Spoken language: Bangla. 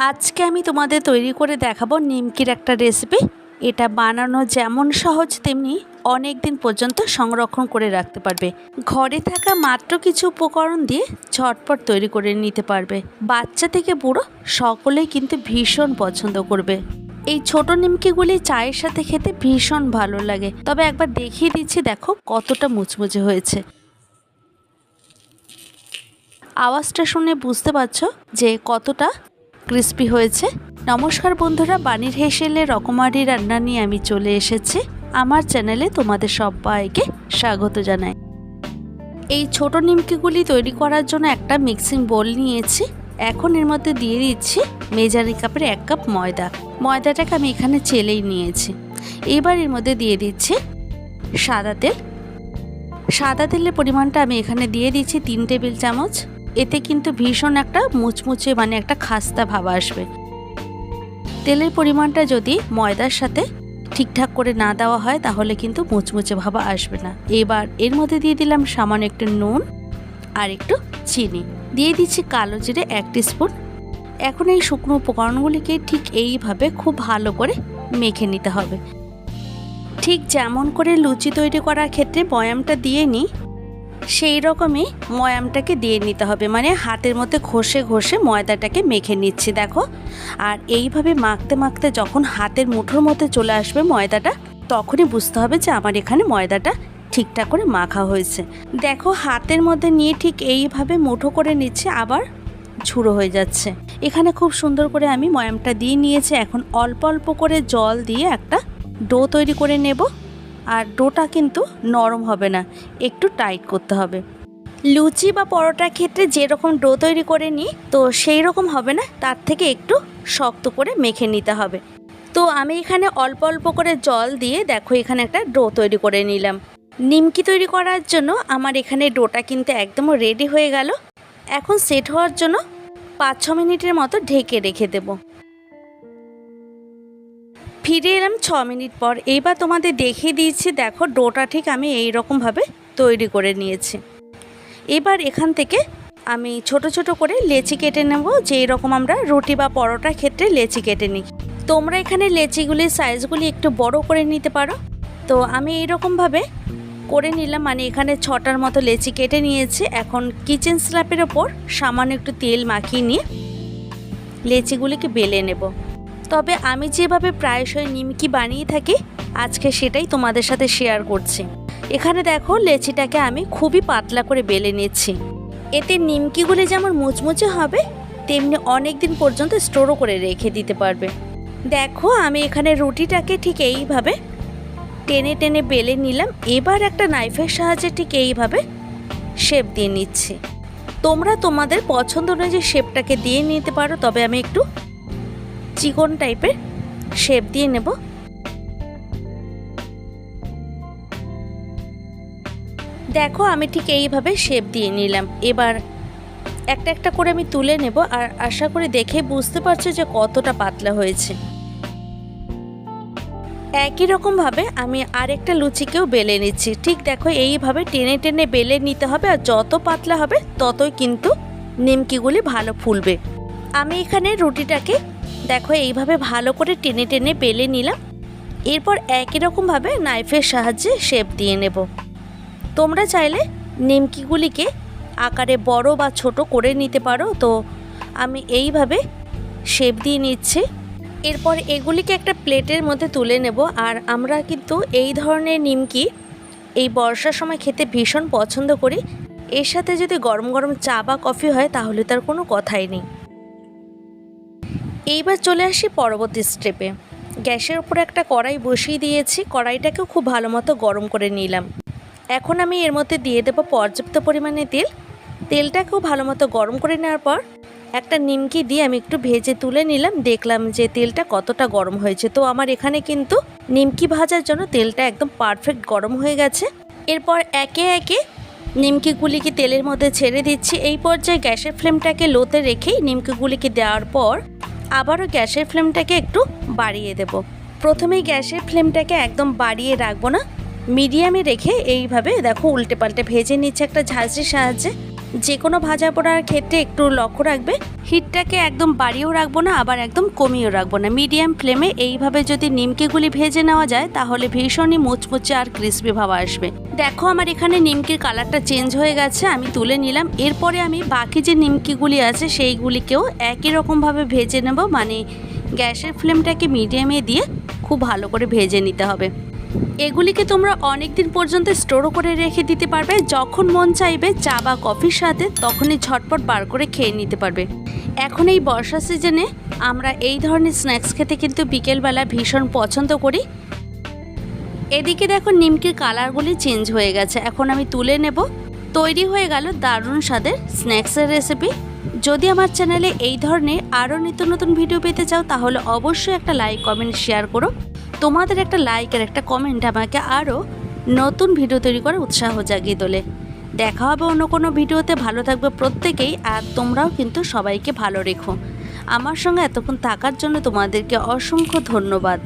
আজকে আমি তোমাদের তৈরি করে দেখাবো নিমকির একটা রেসিপি এটা বানানো যেমন সহজ, তেমনি অনেক দিন পর্যন্ত সংরক্ষণ করে রাখতে পারবে। ঘরে থাকা মাত্র কিছু উপকরণ দিয়ে ঝটপট তৈরি করে নিতে পারবে। বাচ্চা থেকে বুড়ো সকলেই কিন্তু ভীষণ পছন্দ করবে। এই ছোট নিমকিগুলি চায়ের সাথে খেতে ভীষণ ভালো লাগে। তবে একবার দেখিয়ে দিচ্ছি, দেখো কতটা মুচমুচে হয়েছে। আওয়াজটা শুনে বুঝতে পারছ যে কতটা ক্রিস্পি হয়েছে। নমস্কার বন্ধুরা, বানির হেসেলে রকমারি রান্না নিয়ে আমি চলে এসেছি। আমার চ্যানেলে তোমাদের সবাইকে স্বাগত জানাই। এই ছোট নিমকিগুলি তৈরি করার জন্য একটা মিক্সিং বোল নিয়েছি। এখন এর মধ্যে দিয়ে দিচ্ছি মেজারি কাপের এক কাপ ময়দা। ময়দাটাকে আমি এখানে চেলেই নিয়েছি। এবার এর মধ্যে দিয়ে দিচ্ছি সাদা তেল। সাদা তেলের পরিমাণটা আমি এখানে দিয়ে দিচ্ছি তিন টেবিল চামচ। এতে কিন্তু ভীষণ একটা মুচমুচে মানে একটা খাস্তা ভাব আসবে। তেলের পরিমাণটা যদি ময়দার সাথে ঠিকঠাক করে না দেওয়া হয়, তাহলে কিন্তু মুচমুচে ভাবা আসবে না। এবার এর মধ্যে দিয়ে দিলাম সামান্য একটু নুন আর একটু চিনি। দিয়ে দিচ্ছি কালো জিরে এক স্পুন এখন এই শুকনো উপকরণগুলিকে ঠিক এইভাবে খুব ভালো করে মেখে নিতে হবে। ঠিক যেমন করে লুচি তৈরি করার ক্ষেত্রে বয়ামটা দিয়ে নিই। সেই রকমই ময়ামটাকে দিয়ে নিতে হবে। মানে হাতের মধ্যে ঘষে ঘষে ময়দাটাকে মেখে নিচ্ছি, দেখো। আর এইভাবে মাখতে মাখতে যখন হাতের মুঠোর মধ্যে চলে আসবে ময়দাটা, তখনই বুঝতে হবে যে আমার এখানে ময়দাটা ঠিকঠাক করে মাখা হয়েছে। দেখো, হাতের মধ্যে নিয়ে ঠিক এইভাবে মুঠো করে নিচ্ছে, আবার ছুড়ো হয়ে যাচ্ছে। এখানে খুব সুন্দর করে আমি ময়ামটা দিয়ে নিয়েছি। এখন অল্প অল্প করে জল দিয়ে একটা ডো তৈরি করে নেব। আর ডোটা কিন্তু নরম হবে না, একটু টাইট করতে হবে। লুচি বা পরোটার ক্ষেত্রে যেরকম ডো তৈরি করে নিই, তো সেই রকম হবে না, তার থেকে একটু শক্ত করে মেখে নিতে হবে। তো আমি এখানে অল্প অল্প করে জল দিয়ে দেখো এখানে একটা ডো তৈরি করে নিলাম। নিমকি তৈরি করার জন্য আমার এখানে ডোটা কিন্তু একদম রেডি হয়ে গেল। এখন সেট হওয়ার জন্য পাঁচ ছ মিনিটের মতো ঢেকে রেখে দেবো। ফিরে এলাম ছ মিনিট পর। এইবার তোমাদের দেখিয়ে দিয়েছি, দেখো ডোটা ঠিক আমি এই রকমভাবে তৈরি করে নিয়েছি। এবার এখান থেকে আমি ছোট ছোট করে লেচি কেটে নেব যেই রকম আমরা রুটি বা পরোটার ক্ষেত্রে লেচি কেটে নিই। তোমরা এখানে লেচিগুলির সাইজগুলি একটু বড় করে নিতে পারো। তো আমি এইরকমভাবে করে নিলাম মানে এখানে ছটার মতো লেচি কেটে নিয়েছি। এখন কিচেন স্ল্যাপের ওপর সামান্য একটু তেল মাখিয়ে নিয়ে লেচিগুলিকে বেলে নেব। তবে আমি যেভাবে প্রায়শই নিমকি বানিয়ে থাকি, আজকে সেটাই তোমাদের সাথে শেয়ার করছি। এখানে দেখো লেচিটাকে আমি খুবই পাতলা করে বেলে নিচ্ছি। এতে নিমকিগুলি যেমন মুচমুচে হবে, তেমনি অনেক দিন পর্যন্ত স্টোরও করে রেখে দিতে পারবে। দেখো আমি এখানে রুটিটাকে ঠিক এইভাবে টেনে টেনে বেলে নিলাম। এবার একটা নাইফের সাহায্যে ঠিক এইভাবে শেপ দিয়ে নিচ্ছি। তোমরা তোমাদের পছন্দ অনুযায়ী শেপটাকে দিয়ে নিতে পারো, তবে আমি একটু চিকন টাইপের শেপ দিয়ে নেব। দেখো আমি ঠিক এইভাবে শেপ দিয়ে নিলাম। এবার একটা একটা করে আমি তুলে নেব আর আশা করি দেখে বুঝতে পারছ যে কতটা পাতলা হয়েছে। একই রকমভাবে আমি আরেকটা লুচিকেও বেলে নিচ্ছি। ঠিক দেখো এইভাবে টেনে টেনে বেলে নিতে হবে আর যত পাতলা হবে ততই কিন্তু নিমকিগুলি ভালো ফুলবে। আমি এখানে রুটিটাকে দেখো, এইভাবে ভালো করে টেনে টেনে পেলে নিলাম। এরপর একই রকমভাবে নাইফের সাহায্যে শেপ দিয়ে নেব। তোমরা চাইলে নিমকিগুলিকে আকারে বড় বা ছোট করে নিতে পারো। তো আমি এইভাবে শেপ দিয়ে নিচ্ছি। এরপর এগুলিকে একটা প্লেটের মধ্যে তুলে নেব। আর আমরা কিন্তু এই ধরনের নিমকি এই বর্ষার সময় খেতে ভীষণ পছন্দ করি। এর সাথে যদি গরম গরম চা বা কফি হয়, তাহলে তার কোনো কথাই নেই। এইবার চলে আসি পরবর্তী স্টেপে গ্যাসের উপর একটা কড়াই বসিয়ে দিয়েছি, কড়াইটাকেও খুব ভালো মতো গরম করে নিলাম। এখন আমি এর মধ্যে দিয়ে দেবো পর্যাপ্ত পরিমাণে তেল। তেলটাকেও ভালো মতো গরম করে নেওয়ার পর একটা নিমকি দিয়ে আমি একটু ভেজে তুলে নিলাম। দেখলাম যে তেলটা কতটা গরম হয়েছে। তো আমার এখানে কিন্তু নিমকি ভাজার জন্য তেলটা একদম পারফেক্ট গরম হয়ে গেছে। এরপর একে একে নিমকিগুলিকে তেলের মধ্যে ছেড়ে দিচ্ছি। এই পর্যায়ে গ্যাসের ফ্লেমটাকে লোতে রেখেই নিমকিগুলিকে দেওয়ার পর আবারও গ্যাসের ফ্লেমটাকে একটু বাড়িয়ে দেব। প্রথমেই গ্যাসের ফ্লেমটাকে একদম বাড়িয়ে রাখব না। মিডিয়ামে রেখে এইভাবে দেখো উল্টে পাল্টে ভেজে নিচ্ছে একটা ঝাঁঝরির সাহায্যে। যে কোনো ভাজা পোড়ার ক্ষেত্রে একটু লক্ষ্য রাখবে। হিটটাকে একদম বাড়িয়েও রাখব না, আবার একদম কমিয়েও রাখব না। মিডিয়াম ফ্লেমে এইভাবে যদি নিমকিগুলি ভেজে নেওয়া যায়, তাহলে ভীষণই মুচমুচে আর ক্রিস্পি ভাব আসবে। দেখো আমার এখানে নিমকির কালারটা চেঞ্জ হয়ে গেছে, আমি তুলে নিলাম। এরপরে আমি বাকি যে নিমকিগুলি আছে, সেইগুলিকেও একই রকমভাবে ভেজে নেব। মানে গ্যাসের ফ্লেমটাকে মিডিয়ামে দিয়ে খুব ভালো করে ভেজে নিতে হবে। এগুলিকে তোমরা অনেক দিন পর্যন্ত স্টোরও করে রেখে দিতে পারবে। যখন মন চাইবে চা বা কফির সাথে, তখনই ঝটপট বার করে খেয়ে নিতে পারবে। এখন এই বর্ষা সিজনে আমরা এই ধরনের স্ন্যাক্স খেতে কিন্তু বিকেলবেলা ভীষণ পছন্দ করি। এদিকে দেখো নিমকির কালারগুলি চেঞ্জ হয়ে গেছে। এখন আমি তুলে নেব। তৈরি হয়ে গেল দারুণ স্বাদের স্ন্যাক্সের রেসিপি যদি আমার চ্যানেলে এই ধরনের আরও নিত্য নতুন ভিডিও পেতে চাও, তাহলে অবশ্যই একটা লাইক কমেন্ট শেয়ার করো। তোমাদের একটা লাইক আর একটা কমেন্ট আমাকে আরও নতুন ভিডিও তৈরি করে উৎসাহ জাগিয়ে তোলে। দেখা হবে অন্য কোনো ভিডিওতে ভালো থাকবে প্রত্যেকেই আর তোমরাও কিন্তু সবাইকে ভালো রেখো। আমার সঙ্গে এতক্ষণ থাকার জন্য তোমাদেরকে অসংখ্য ধন্যবাদ।